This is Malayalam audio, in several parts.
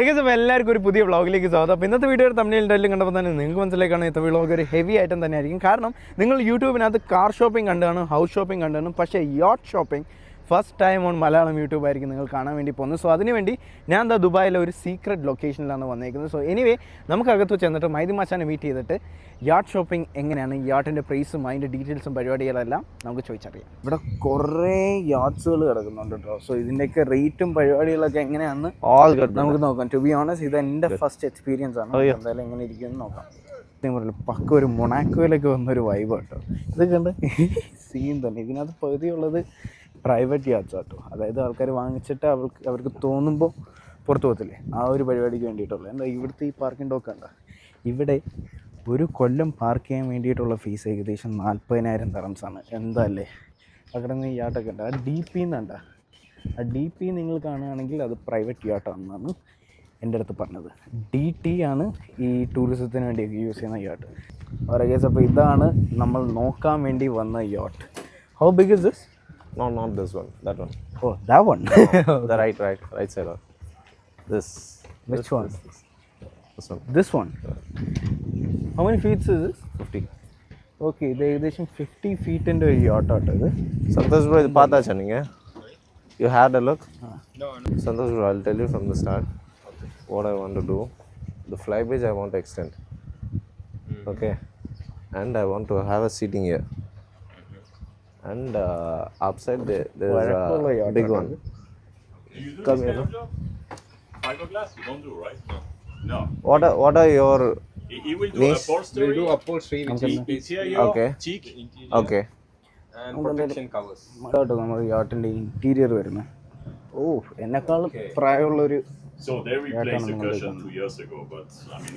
ഏകദേശം എല്ലാവർക്കും ഒരു പുതിയ വ്ളോഗിലേക്ക് സ്വാഗതം. അപ്പോൾ ഇന്നത്തെ വീഡിയോ തമ്മിൽ എന്തായാലും കണ്ടപ്പോൾ തന്നെ നിങ്ങൾക്ക് മനസ്സിലേക്കാണ് ഇന്നത്തെ വ്ളോഗ് ഒരു ഹെവി ഐറ്റം തന്നെ ആയിരിക്കും കാരണം നിങ്ങൾ യൂട്യൂബിനകത്ത് കാർ ഷോപ്പിംഗ് കണ്ടാണ് ഹൗസ് ഷോപ്പിംഗ് കണ്ടാണ് പക്ഷേ yacht shopping first time on Malayalam YouTube ആയിരിക്കും നിങ്ങൾ കാണാൻ വേണ്ടി പോകുന്നത്. സോ അതിനുവേണ്ടി ഞാൻ എന്താ ദുബായിലെ ഒരു സീക്രട്ട് ലൊക്കേഷനിലാണ് വന്നേക്കുന്നത്. സോ എനിവേ നമുക്കകത്ത് ചെന്നിട്ട് മൈദി മാച്ചാനെ മീറ്റ് ചെയ്തിട്ട് യാട്ട് ഷോപ്പിംഗ് എങ്ങനെയാണ്? യാട്ടിന്റെ പ്രൈസും അതിന്റെ ഡീറ്റെയിൽസും പരിപാടികളെല്ലാം നമുക്ക് ചോദിച്ചറിയാം. ഇവിടെ കുറേ യാട്ട്സുകൾ കിടക്കുന്നുണ്ട് കേട്ടോ സോ ഇതിന്റെയൊക്കെ റേറ്റും പരിപാടികളൊക്കെ എങ്ങനെയാണെന്ന്. നമുക്ക് നോക്കാം. ടു ബി ഓണസ് ഇത് എന്റെ ഫസ്റ്റ് എക്സ്പീരിയൻസ് ആണ്. Oh, എന്തായാലും എങ്ങനെ ഇരിക്കുമെന്ന് നോക്കാം. പറയില്ല പക്ക ഒരു മൊണാക്കോയിലൊക്കെ വന്നൊരു വൈബ് കേട്ടോ ഇതൊക്കെ ഉണ്ട് സീൻ തന്നെ. ഇതിനകത്ത് പകുതിയുള്ളത് പ്രൈവറ്റ് യാത്ര കേട്ടോ അതായത് ആൾക്കാർ വാങ്ങിച്ചിട്ട് അവർക്ക് അവർക്ക് തോന്നുമ്പോൾ പുറത്ത് പോകത്തില്ലേ? ആ ഒരു പരിപാടിക്ക് വേണ്ടിയിട്ടുള്ള. എന്താ ഇവിടുത്തെ ഈ പാർക്കിംഗ് ഡോക്ക് ഉണ്ടോ ഇവിടെ ഒരു കൊല്ലം പാർക്ക് ചെയ്യാൻ വേണ്ടിയിട്ടുള്ള ഫീസ് ഏകദേശം നാൽപ്പതിനായിരം തറംസാണ് എന്താ അല്ലേ? അവിടെ നിന്ന് യാട്ടൊക്കെ ഉണ്ട്. ആ ഡി പി എന്നുണ്ട ആ ഡി പി നിങ്ങൾ കാണുകയാണെങ്കിൽ അത് പ്രൈവറ്റ് യാട്ടാണെന്നാണ് എന്റെ അടുത്ത് പറഞ്ഞത്. ഡി ടി ആണ് ഈ ടൂറിസത്തിന് വേണ്ടിയൊക്കെ യൂസ് ചെയ്യുന്ന യാട്ട് ഓരോ കേസ് അപ്പോൾ ഇതാണ് നമ്മൾ നോക്കാൻ വേണ്ടി വന്ന yacht how big is this No, not this one. That one. Oh ദാ one the right, right, right side one. This. Which this, one? This, this. This one. This one how many feets is this Fifty. Okay ഇത് ഏകദേശം ഫിഫ്റ്റി ഫീറ്റിന്റെ ഒരു യാട്ടാട്ടോ ഇത് Santosh bro, ഇത് പാത്താച്ചാ നിങ്ങ? You had a look? Santosh bro, I'll tell you from the start what I want to do. The flybridge I want to extend. Okay. And I want to have a seating here. And uh, upside there, there's uh, a yacht big one. You do Come here? Fiberglass? You don't do, right? No. No. What are, what are your He, will do Niche. upholstery. We'll do upholstery, which is interior, Okay. cheek. okay? and protection covers. കേട്ടോ നമ്മുടെ യാട്ടിന്റെ ഇന്റീരിയർ വരുന്നത് ഓ എന്നെക്കാളും പ്രായമുള്ളൊരു So they replaced the cushion two years ago, but I mean,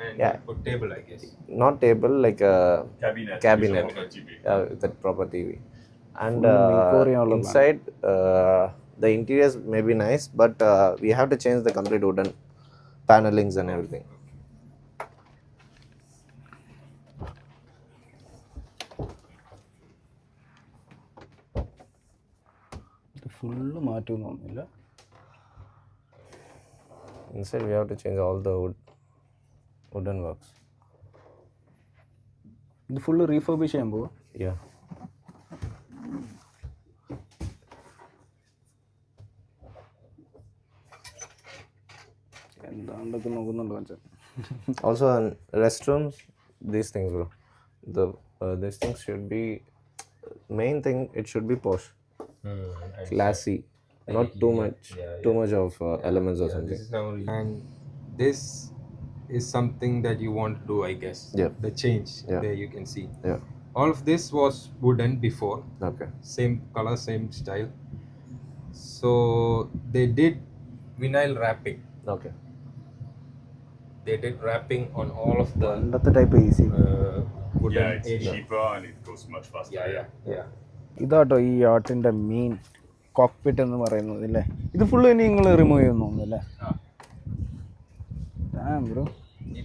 and Yeah. put table, I guess. Not table like a Cabinet. cabinet. with a TV. Yeah, with that proper TV. And Full uh, Victorian inside uh, the interiors may be nice, but uh, we have to change the complete wooden panelings and everything. ഇത് ഫുള്ള് മാറ്റുമെന്ന് തോന്നുന്നില്ല Inside we have to change all the wood, wooden works. ഇത് ഫുള്ള് റീഫർബിഷ് ചെയ്യാൻ പോവാ Yeah. എന്താണ്ടൊക്കെ നോക്കുന്നുണ്ടോ വെച്ചാൽ Also, in restrooms, these things, bro. The uh, these things should be main thing. It should be posh, classy, not too much, too much of uh, elements or something. This is now and this is something that you want to do, I guess. Yeah. The change Yeah. there you can see. Yeah. All of this was wooden before, Okay. same color, same style. So they did vinyl wrapping. Okay. They did wrapping on all of the Another type easy. uh, wooden Yeah, it's area. cheaper and it goes much faster. Yeah, yeah, yeah. ഇതാട്ടോ ഈ യാട്ടിന്റെ മെയിൻ കോക്പിറ്റ് എന്ന് പറയുന്നത് അല്ലേ ഇത് ഫുള്ള് ഇനി നിങ്ങൾ റിമൂവ് ചെയ്യുന്നു അല്ലേ ബ്രോ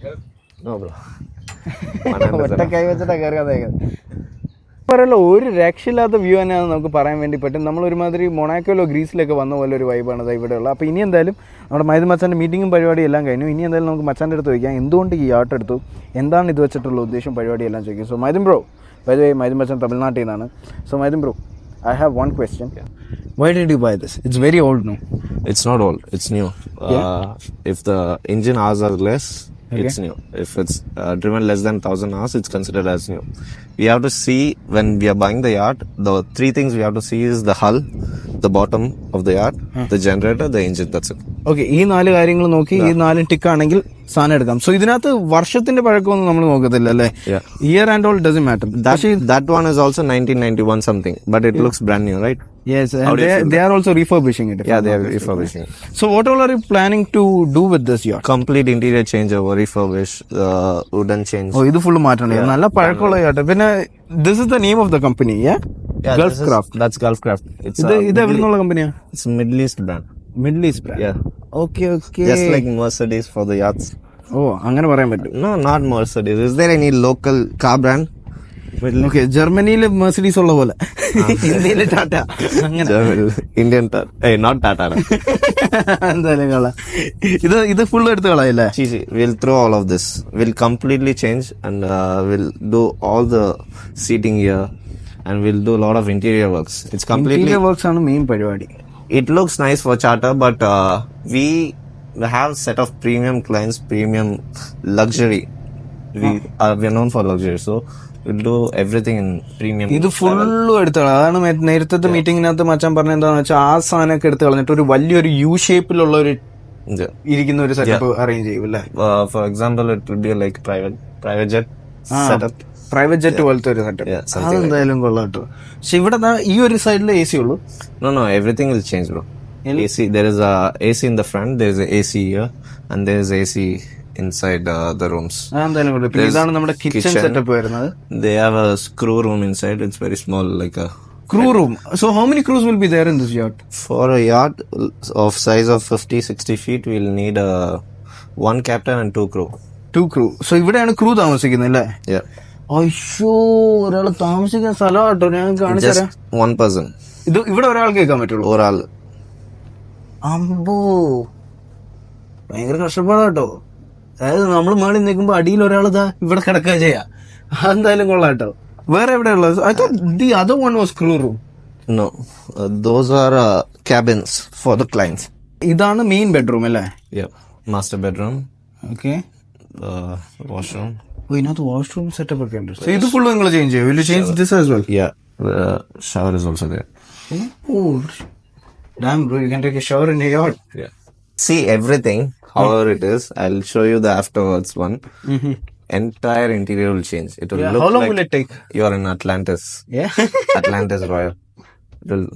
ഒറ്റ കൈ വെച്ചിട്ടാ കയറി അതേക്കുന്നത് പറയല്ലോ ഒരു രക്ഷയില്ലാത്ത വ്യൂ തന്നെയാണ് നമുക്ക് പറയാൻ വേണ്ടി പറ്റും. നമ്മൾ ഒരുമാതിരി മൊണാക്കോയിലോ ഗ്രീസിലൊക്കെ വന്ന പോലെ ഒരു വൈബാണ് ഇവിടെ ഉള്ളത്. അപ്പോൾ ഇനി എന്തായാലും നമ്മുടെ മൈദ മച്ചാന്റെ മീറ്റിങ്ങും പരിപാടിയും എല്ലാം കഴിഞ്ഞു. ഇനി എന്തായാലും നമുക്ക് മച്ചാന്റെ അടുത്ത് ചോദിക്കാം എന്തുകൊണ്ട് ഈ ആട്ടം എടുത്തു? എന്താണ് ഇത് വെച്ചിട്ടുള്ള ഉദ്ദേശം പരിപാടിയെല്ലാം ചോദിക്കും. സോ മൈദം ബ്രോ ബൈ വേ മൈദം മച്ചാൻ തമിഴ്നാട്ടിൽ നിന്നാണ്. So മൈദം bro I have one question why did you buy this it's very old no it's not old. It's new Uh, if the engine hours are less, it's new. If it's uh, driven less than thousand hours, it's considered as new. We have to see when we are buying the yacht. The three things we have to see is the hull, the bottom of the yacht, the generator, the engine. That's it. Okay ഈ നാല് കാര്യങ്ങൾ നോക്കി ഈ നാല് ടിക്ക് ആണെങ്കിൽ സാധനം എടുക്കാം സോ ഇതിനകത്ത് വർഷത്തിന്റെ പഴക്കമൊന്നും നമ്മൾ നോക്കത്തില്ല അല്ലേ. Year and all does matter That that one is also 1991 something, but it looks brand new, right? Yes, How and do you they, feel they are also refurbishing it. if Yeah, I'm they not are mistaken. refurbishing. So what all are you planning to do with this yacht? Complete interior changeover, refurbish, uh, wooden change. ഓ ഇത് ഫുള്ള് മാറ്റണം നല്ല പഴക്കമുള്ള yacht. പിന്നെ this is the name of the company Yeah, Gulf this is- craft That's Gulf Craft. It's ഇത് a ഇത് എവിടെ നിന്നുള്ള കമ്പനിയാ It's Middle East brand. Middle East Yeah. Okay okay Just like Mercedes for the yachts. Oh അങ്ങനെ പറയാൻ പറ്റും No, not Mercedes. Is there any local car brand? Okay ജർമ്മനിയിൽ മെർസിഡീസ് ഉള്ള പോലെ ഇന്ത്യയിലെ ടാറ്റ അങ്ങനെ. Hey, not Tata. എന്തായാലും കള ഇത് ഇത് ഫുൾ എടുത്ത് കളയല്ലേ See, see, we'll throw all of this. We'll completely change and uh, we'll do all the seating here and we'll do a lot of interior works. It's completely. Interior works ആണ് മെയിൻ പരിപാടി It looks nice for charter, but uh, we have set of premium clients, premium luxury. We are we are known for luxury, ഇത് ഫുള്ളും എടുത്ത് അതാണ് നേരത്തെ മീറ്റിംഗിനകത്ത് മച്ചാൻ പറഞ്ഞ എന്താന്ന് വെച്ചാൽ ആ സാധനമൊക്കെ എടുത്ത് കളഞ്ഞിട്ട് ഒരു വലിയൊരു യു ഷേപ്പിലുള്ള ഒരു. ഇരിക്കുന്ന ഒരു സെറ്റപ്പ് അറേഞ്ച് ചെയ്യും അല്ലേ Uh, be like private private jet setup. Private jet പോലത്തെ ഒരു സെറ്റപ്പ് അതെന്തായാലും കൊള്ളാം കേട്ടോ പക്ഷെ ഇവിടെ ഈ ഒരു സൈഡിൽ എ സി ഉള്ളൂ No, no, everything will change, bro. AC, there is a AC in the front, there is a AC here, and there is AC inside the പിന്നെ ഇതാണ് നമ്മുടെ കിച്ചൺ സെറ്റപ്പ് വരുന്നത്. They have a screw room inside it's very small like a crew room so how many crews will be there in this yacht for a yacht of size of 50, 60 feet. We'll need a one captain and two crew. Two crew so ഇവിടെയാണ് ക്രൂ താമസിക്കുന്നത് അല്ലേ? Yeah, അയ്യോ ഒരാൾ താമസിക്കുന്ന സ്ഥലം കേട്ടോ ഞാൻ കാണിച്ചു തരാം. just one ഇത് ഇവിടെ ഒരാൾ കേൾക്കാൻ പറ്റുള്ളൂ. ഒരാൾ. അമ്പോ. ഭയങ്കര കഷ്ടപ്പാടാ കേട്ടോ അതായത് നമ്മൾ മേളിൽ നിൽക്കുമ്പോൾ അടിയിൽ ഒരാൾ ഇതാ ഇവിടെ കിടക്കുക ചെയ്യാ. അതെന്തായാലും കൊള്ളാട്ടോ. വേറെ എവിടെ ഉള്ളത്? I thought the other one was crew room no those those cabins for for ഇതാണ് മെയിൻ ബെഡ്റൂം അല്ലേ? Master bedroom okay washroom. ഇതിനകത്ത് വാഷ്റൂം സെറ്റപ്പ് ഒക്കെ ഉണ്ട്. ഇത് ഫുള്ള് നിങ്ങൾ ചേഞ്ച് ചെയ്യും? Will change this as well ya shower shower is also oh damn bro you can take a shower in your sea everything, however it is. I'll show you the afterwards one. Mm-hmm. Entire interior will change. It will yeah. look How long like will it take? You're in Atlantis. Yeah. Atlantis Royal. It'll,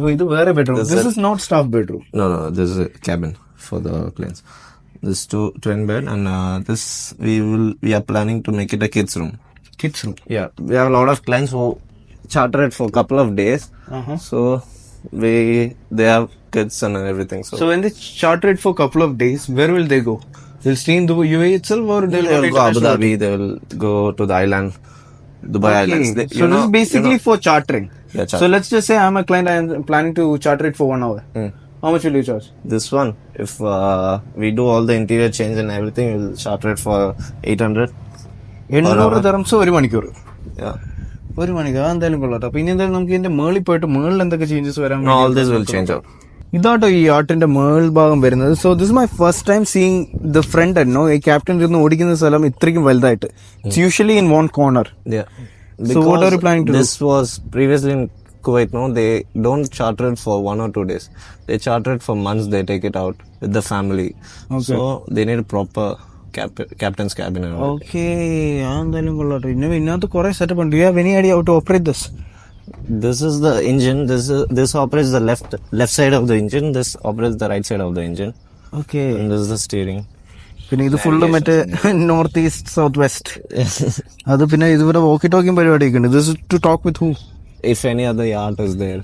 oh, ಇದು ಬೇರೆ bedroom is not staff bedroom. No, no. This is is cabin for the this two twin bed and uh, this we will we are planning to make it a kids room kids room yeah we have a lot of clients who charter it for a couple of days uh-huh. so we they have kids and everything. So, So when they charter it for a couple of days, where will they go? They'll stay in the UAE itself or they'll they go will to go Abu international- Dhabi. They will go to the island, Dubai Okay. Islands. They, so this is basically for chartering. Yeah, So let's just say I'm a client and I'm planning to charter it for one hour. Hmm. How much will you charge? this one. If uh, we do all the interior change and everything, we'll charter it for eight hundred. എണ്ണൂറ് തെറംസ് ഒരു മണിക്കൂർ Yeah. ഒരു മണിക്ക് അത് എന്തായാലും കൊള്ളാട്ടോ പിന്നെ എന്തായാലും നമുക്ക് ഇതിന്റെ മേളിൽ പോയിട്ട് മേളിൽ എന്തൊക്കെ ചേഞ്ചസ് വരാൻ ഇതാട്ടോ ഈ ആട്ടിന്റെ മേൾ ഭാഗം വരുന്നത്. So this my first time seeing the front and no ഈ ക്യാപ്റ്റൻ ഇരുന്ന് ഓടിക്കുന്ന സ്ഥലം ഇത്രയും വലുതായിട്ട്. It's usually in one corner for months out with the family so the need proper cabin and all. Okay എന്തായാലും കൊള്ളാട്ടോ ഇന്ന ഇതിനകത്ത് കുറെ സെറ്റപ്പ് ഉണ്ട് you have any idea to operate this This is the engine. This is, this operates the left left side of the engine. This operates the right side of the engine. okay And this is the steering. പിന്നെ ഇത് ഫുള്ള് മറ്റേ നോർത്ത് ഈസ്റ്റ് സൗത്ത് വെസ്റ്റ് അത് പിന്നെ ഇതുവരെ വോക്കി ടോക്കിംഗ് പരിപാടിയൊക്കെ ഉണ്ട് this to talk with who if any other yacht is there,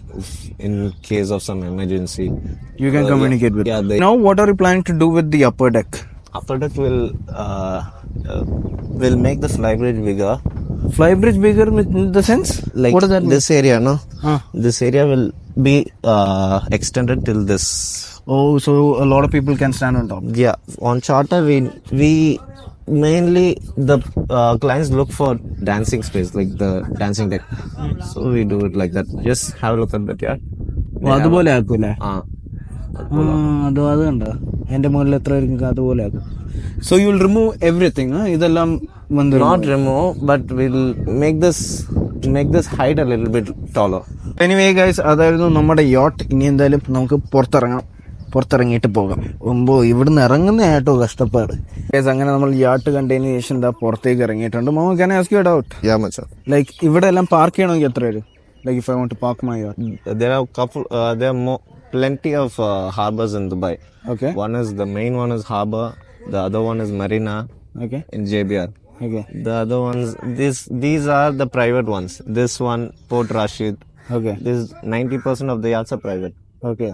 in case of some emergency, You can Uh, communicate with yeah, they- now what are you planning to do with the upper deck will uh, uh, will make the flybridge bigger. Fly bridge bigger in the sense Like what that this area, no? Ah. This area will be uh, extended till this. Oh so a lot of people can stand on top Yeah, on charter we we mainly the uh, clients look for dancing space like the dancing deck. So we do it like that. Just have a look at that, yeah. ഓ, അതുപോലെ ആക്കൂലേ Ah, അത് അത് എന്റെ മുകളിൽ എത്ര പേർക്ക് അതുപോലെ ആക്കും. So you will remove everything ഇതെല്ലാം വന്ന് not remove but will make this make this height a little bit taller. Anyway guys അതായിരുന്നു നമ്മുടെ യോട്ട് ഇനി എന്തായാലും നമുക്ക് പുറത്തിറങ്ങാം. പുറത്തിറങ്ങിയിട്ട് പോകാം. ഒമ്പോ ഇവിടുന്ന് ഇറങ്ങുന്ന ആട്ടോ കഷ്ടപ്പാട്. ഗൈസ് അങ്ങനെ നമ്മൾ യാട്ട് കണ്ടതിന് ശേഷം എന്താ പുറത്തേക്ക് ഇറങ്ങിയിട്ടുണ്ട്. മോമ can ask you doubt. Like ഇവിടെ എല്ലാം പാർക്ക് ചെയ്യണമെങ്കിൽ എത്ര വരും Like if I want to park my yacht. There are couple. Uh, there are more, plenty of uh, harbors in Dubai. Okay. One is the main one is harbor. The other one is marina Okay. in JBR. Okay. The other ones, this these are the private ones. This one, Port Rashid. Okay. This 90% of the yachts are private. Okay.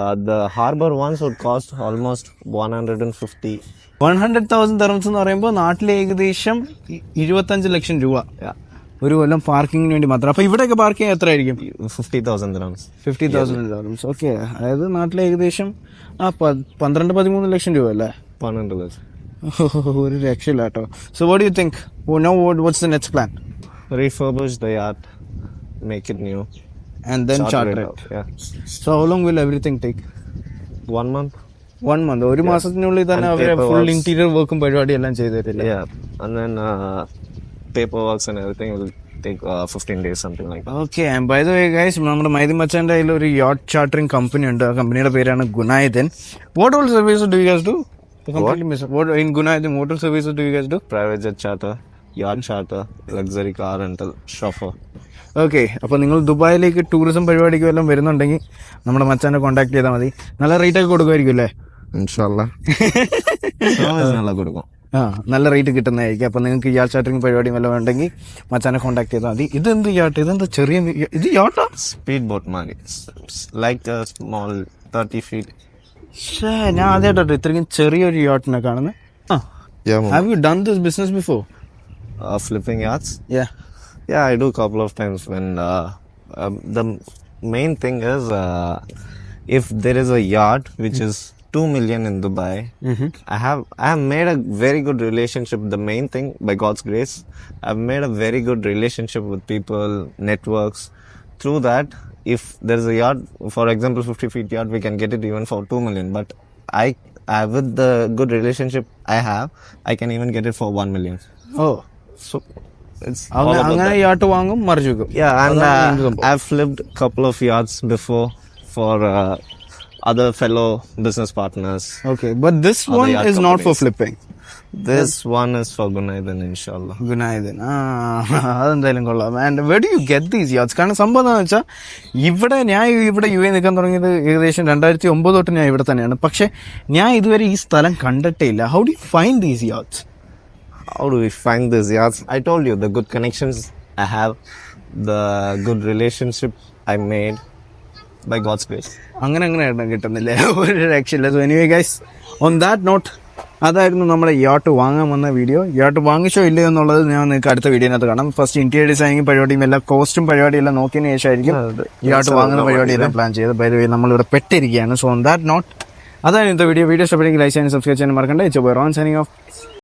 Uh, the harbor ones would cost almost 150. One hundred thousand dirhams എന്ന് പറയുമ്പോൾ നാട്ടിലെ ഏകദേശം ഇ- ഇരുപത്തഞ്ച് ലക്ഷം രൂപ Yeah, ഒരു കൊല്ലം പാർക്കിങ്ങിന് വേണ്ടി മാത്രം. അപ്പൊ ഇവിടെയൊക്കെ പാർക്ക് ചെയ്യാൻ എത്ര ആയിരിക്കും 50,000 dirhams. ഫിഫ്റ്റി തൗസൻഡ് ഓക്കെ അതായത് നാട്ടിലെ ഏകദേശം ആ പന്ത്രണ്ട് പതിമൂന്ന് ലക്ഷം രൂപ അല്ലേ? പന്ത്രണ്ട് ലക്ഷം. ഒരു രക്ഷയില്ല കേട്ടോ. So what you think no what's the next plan refurbish the yacht, make it new and then charter so how long will everything take one month one month ഒരു മാസത്തിനുള്ളിൽ തന്നെ അവർ അവരെ ഫുൾ ഇന്റീരിയർ വർക്കും പരിപാടി എല്ലാം ചെയ്തു തരില്ല Everything will take uh, 15 days, something like that. Okay by the way guys നമ്മുടെ മൈദി മച്ചാന്റെ കയ്യിൽ ഒരു യോട്ട് ചാർട്ടറിംഗ് കമ്പനി ഉണ്ട്. ആ കമ്പനിയുടെ പേരാണ് Gunaidan what all service do you guys do in Gunaidan what all service do you guys do Private jet charter, yacht charter, luxury car rental, chauffeur. Okay അപ്പോൾ നിങ്ങൾ ദുബായിലേക്ക് ടൂറിസം പരിപാടിക്ക് വല്ലതും വരുന്നുണ്ടെങ്കിൽ നമ്മുടെ മച്ചാനെ കോൺടാക്ട് ചെയ്താൽ മതി. നല്ല റേറ്റ് ഒക്കെ കൊടുക്കുമായിരിക്കും അല്ലേ? Inshallah. നല്ല കൊടുക്കും. ആ നല്ല റേറ്റ് കിട്ടുന്നതായിരിക്കും. അപ്പൊ നിങ്ങൾക്ക് ഇയാൾ ചാറ്ററിംഗ് പരിപാടി വല്ലതും ഉണ്ടെങ്കിൽ മച്ചാനെ കോൺടാക്ട് ചെയ്താൽ മതി. ഇതെന്ത് യാട്ട് ഇതെന്താ ചെറിയ ഇത് യാട്ടാ സ്പീഡ് ബോട്ട് മാറി ലൈക്ക് സ്മോൾ തേർട്ടി ഫീറ്റ് ഷേ ഞാൻ ആദ്യമായിട്ടോ ഇത്രയും ചെറിയൊരു യാട്ടിനെ കാണുന്നത് have you done this business before flipping yachts yeah Yeah, I do couple couple of times when main thing the main thing is a if there is a yacht which is two million in Dubai, I have I have made a very good relationship. The main thing, by God's grace, I've made a very good relationship with people, networks. Through that, if there is a yacht, for example, 50 feet yacht, we can get it even for two million. But I, I with the good relationship I have, I can even get it for one million. Oh So it's all അങ്ങനെ about അങ്ങനെ യാട്ട് വാങ്ങും മറിച്ചു വെക്കും Yeah, and അതാണ് uh, ഇതിന്റെ സംഭവം. I've other fellow business partners. Okay, but this one is companies. not for flipping. This one is for Gunaidan, inshallah. Gunaidan. Ah, അതെന്തായാലും കൊള്ളാം and And do you get these yachts കാരണം സംഭവം എന്താണെന്ന് വെച്ചാൽ ഇവിടെ ഞാൻ ഇവിടെ യു എ നിൽക്കാൻ തുടങ്ങിയത് ഏകദേശം രണ്ടായിരത്തി ഒമ്പത് തൊട്ട് ഞാൻ ഇവിടെ തന്നെയാണ് പക്ഷെ ഞാൻ ഇതുവരെ ഈ സ്ഥലം കണ്ടിട്ടേ ഇല്ല how do find these yachts How do we find these yachts? I told you the good connections I have, the good relationship I made God's God's അങ്ങനെ അങ്ങനെ ആയിരുന്നു കിട്ടുന്നില്ലേ? ഒരു രക്ഷയില്ല. So anyway guys on that note അതായിരുന്നു നമ്മുടെ യോട്ട് വാങ്ങാൻ വന്ന വീഡിയോ യോട്ട് വാങ്ങിച്ചോ ഇല്ലയോ എന്നുള്ളത് ഞാൻ നിങ്ങൾക്ക് അടുത്ത വീഡിയോനകത്ത് കാണാം. ഫസ്റ്റ് ഇന്റീരിയർ ഡിസൈനിങ് പരിപാടിയും എല്ലാ കോസ്റ്റും പരിപാടിയെല്ലാം നോക്കിയതിന് ശേഷമായിരിക്കും യോട്ട് വാങ്ങുന്ന പരിപാടിയെല്ലാം പ്ലാൻ ചെയ്ത് ബൈ വേ നമ്മളിവിടെ പെട്ടിരിക്കുകയാണ്. സോ ഓൺ ദാറ്റ് നോട്ട് അതാണ് ഇന്നത്തെ വീഡിയോ വീഡിയോ ഇഷ്ടപ്പെട്ടെങ്കിൽ ലൈക്ക് ചെയ്യാൻ സബ്സ്ക്രൈബ് ചെയ്യാൻ മറക്കണ്ട. It's Ron signing of